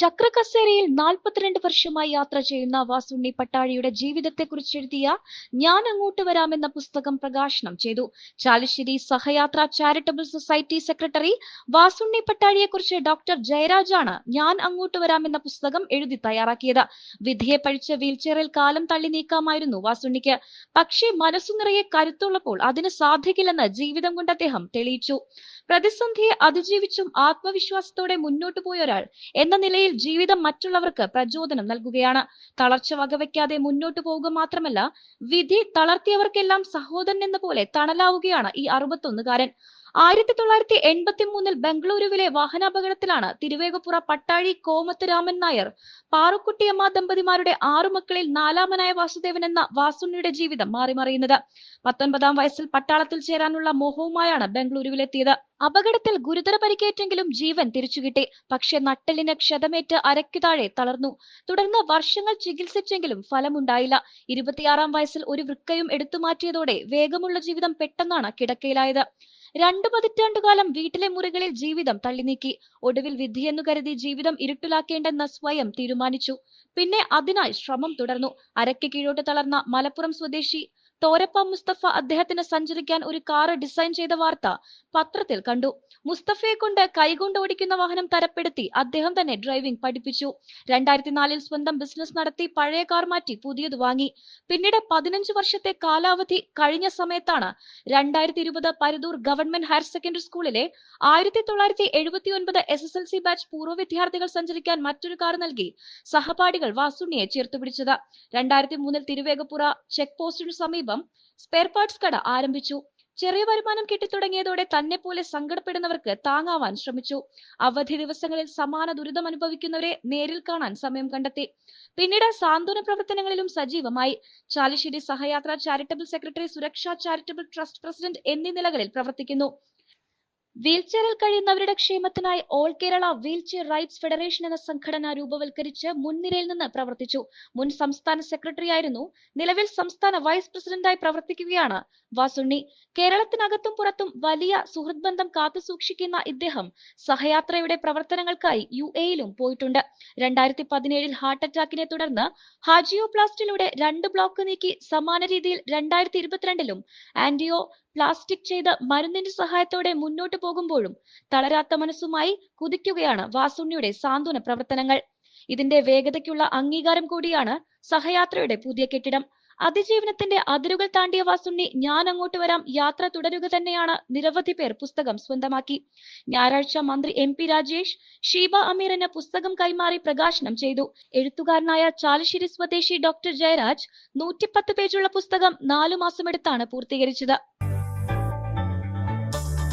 ചക്രകസേരയിൽ നാൽപ്പത്തിരണ്ട് വർഷമായി യാത്ര ചെയ്യുന്ന വാസുണ്ണി പട്ടാഴിയുടെ ജീവിതത്തെക്കുറിച്ച് എഴുതിയ ഞാൻ അങ്ങോട്ട് വരാമെന്ന പുസ്തകം പ്രകാശനം ചെയ്തു. Chalissery Sahayatra charitable society secretary Vasunni പട്ടാഴിയെക്കുറിച്ച് doctor ജയരാജാണ് ഞാൻ അങ്ങോട്ട് വരാമെന്ന പുസ്തകം എഴുതി തയ്യാറാക്കിയത്. വിധിയെ പഴിച്ച വീൽചെയറിൽ കാലം തള്ളി നീക്കാമായിരുന്നു വാസുണ്ണിക്ക്. പക്ഷേ മനസ്സു നിറയെ കരുത്തുള്ളപ്പോൾ അതിന് സാധിക്കില്ലെന്ന് ജീവിതം കൊണ്ട് അദ്ദേഹം തെളിയിച്ചു. പ്രതിസന്ധിയെ അതിജീവിച്ചും ആത്മവിശ്വാസത്തോടെ മുന്നോട്ടു പോയ ഒരാൾ എന്ന നിലയിൽ ജീവിതം മറ്റുള്ളവർക്ക് പ്രചോദനം നൽകുകയാണ്. തളർച്ച വകവയ്ക്കാതെ മുന്നോട്ടു പോവുക മാത്രമല്ല വിധി തളർത്തിയവർക്കെല്ലാം സഹോദരൻ എന്ന പോലെ തണലാവുകയാണ് ഈ അറുപത്തൊന്നുകാരൻ. ആയിരത്തി തൊള്ളായിരത്തി എൺപത്തി മൂന്നിൽ ബംഗളൂരുവിലെ വാഹനാപകടത്തിലാണ് തിരുവേഗപ്പുറ പട്ടാഴി കോമത്ത് രാമൻ നായർ പാറുക്കുട്ടിയമ്മ ദമ്പതിമാരുടെ ആറു മക്കളിൽ നാലാമനായ വാസുദേവൻ എന്ന വാസുണ്ണിയുടെ ജീവിതം മാറിമറിയുന്നത്. പത്തൊൻപതാം വയസ്സിൽ പട്ടാളത്തിൽ ചേരാനുള്ള മോഹവുമായാണ് ബംഗളൂരുവിലെത്തിയത്. അപകടത്തിൽ ഗുരുതര പരിക്കേറ്റെങ്കിലും ജീവൻ തിരിച്ചുകിട്ടി. പക്ഷെ നട്ടലിന് ക്ഷതമേറ്റ് അരയ്ക്കു താഴെ തളർന്നു. തുടർന്ന് വർഷങ്ങൾ ചികിത്സിച്ചെങ്കിലും ഫലമുണ്ടായില്ല. ഇരുപത്തിയാറാം വയസ്സിൽ ഒരു വൃക്കയും എടുത്തുമാറ്റിയതോടെ വേഗമുള്ള ജീവിതം പെട്ടെന്നാണ് കിടക്കയിലായത്. രണ്ടു പതിറ്റാണ്ടുകാലം വീട്ടിലെ മുറികളിൽ ജീവിതം തള്ളിനീക്കി. ഒടുവിൽ വിധിയെന്നു കരുതി ജീവിതം ഇരുട്ടിലാക്കേണ്ടെന്ന് സ്വയം തീരുമാനിച്ചു. പിന്നെ അതിനായി ശ്രമം തുടർന്നു. അരയ്ക്ക് കീഴോട്ട് തളർന്ന മലപ്പുറം സ്വദേശി തോരപ്പ മുസ്തഫ അദ്ദേഹത്തിന് സഞ്ചരിക്കാൻ ഒരു കാറ് ഡിസൈൻ ചെയ്ത വാർത്ത പത്രത്തിൽ കണ്ടു. മുസ്തഫയെ കൊണ്ട് കൈകൊണ്ട് ഓടിക്കുന്ന വാഹനം തരപ്പെടുത്തി അദ്ദേഹം തന്നെ ഡ്രൈവിംഗ് പഠിപ്പിച്ചു. രണ്ടായിരത്തി നാലിൽ സ്വന്തം ബിസിനസ് നടത്തി പഴയ കാർ മാറ്റി പുതിയത് വാങ്ങി. പിന്നീട് പതിനഞ്ച് വർഷത്തെ കാലാവധി കഴിഞ്ഞ സമയത്താണ് രണ്ടായിരത്തി ഇരുപത് പരുതൂർ ഗവൺമെന്റ് ഹയർ സെക്കൻഡറി സ്കൂളിലെ ആയിരത്തി തൊള്ളായിരത്തി എഴുപത്തി ഒൻപത് S S L C batch പൂർവ വിദ്യാർത്ഥികൾ സഞ്ചരിക്കാൻ മറ്റൊരു കാർ നൽകി. സഹപാഠികൾ വാസുണ്ണിയെ ചേർത്തുപിടിച്ചത് രണ്ടായിരത്തി മൂന്നിൽ തിരുവേഗപ്പുറ ചെക്ക് പോസ്റ്റിനു സമീപം സ്പെയർ പാർട്സ് കട ആരംഭിച്ചു. ചെറിയ വരുമാനം കിട്ടിത്തുടങ്ങിയതോടെ തന്നെ പോലെ സങ്കടപ്പെടുന്നവർക്ക് താങ്ങാവാൻ ശ്രമിച്ചു. അവധി ദിവസങ്ങളിൽ സമാന ദുരിതം അനുഭവിക്കുന്നവരെ നേരിൽ കാണാൻ സമയം കണ്ടെത്തി. പിന്നീട് സാന്ത്വന പ്രവർത്തനങ്ങളിലും സജീവമായി. Chalissery Sahayatra charitable secretary Suraksha charitable trust president എന്നീ നിലകളിൽ പ്രവർത്തിക്കുന്നു. വീൽചെയറിൽ കഴിയുന്നവരുടെ ക്ഷേമത്തിനായി all Kerala wheelchair rights federation എന്ന സംഘടന രൂപവൽക്കരിച്ച് മുൻനിരയിൽ നിന്ന് പ്രവർത്തിച്ചു. മുൻ സംസ്ഥാന സെക്രട്ടറിയായിരുന്നു നിലവിൽ സംസ്ഥാന വൈസ് പ്രസിഡന്റായി പ്രവർത്തിക്കുകയാണ് വാസുണ്ണി. കേരളത്തിനകത്തും പുറത്തും വലിയ സുഹൃദ്ബന്ധം ബന്ധം കാത്തുസൂക്ഷിക്കുന്ന ഇദ്ദേഹം സഹയാത്രയുടെ പ്രവർത്തനങ്ങൾക്കായി യു എയിലും പോയിട്ടുണ്ട്. രണ്ടായിരത്തി പതിനേഴിൽ ഹാർട്ട് അറ്റാക്കിനെ തുടർന്ന് ഹാജിയോപ്ലാസ്റ്റിലൂടെ രണ്ട് ബ്ലോക്ക് നീക്കി സമാന രീതിയിൽ രണ്ടായിരത്തി ഇരുപത്തിരണ്ടിലും ആന്റിയോ പ്ലാസ്റ്റിക് ചെയ്ത് മരുന്നിന്റെ സഹായത്തോടെ മുന്നോട്ട് പോകുമ്പോഴും തളരാത്ത മനസ്സുമായി കുതിക്കുകയാണ് വാസുണ്ണിയുടെ സാന്ത്വന പ്രവർത്തനങ്ങൾ. ഇതിന്റെ വേഗതയ്ക്കുള്ള അംഗീകാരം കൂടിയാണ് സഹയാത്രയുടെ പുതിയ കെട്ടിടം. അതിജീവനത്തിന്റെ അതിരുകൾ താണ്ടിയ വാസുണ്ണി ഞാൻ അങ്ങോട്ട് വരാം യാത്ര തുടരുക തന്നെയാണ് നിരവധി പേർ പുസ്തകം സ്വന്തമാക്കി. ഞായറാഴ്ച മന്ത്രി എം പി രാജേഷ് ഷീബ അമീറിന് പുസ്തകം കൈമാറി പ്രകാശനം ചെയ്തു. എഴുത്തുകാരനായ ചാലശ്ശേരി സ്വദേശി ഡോക്ടർ ജയരാജ് നൂറ്റിപ്പത്ത് പേജുള്ള പുസ്തകം നാലു മാസമെടുത്താണ് പൂർത്തീകരിച്ചത്.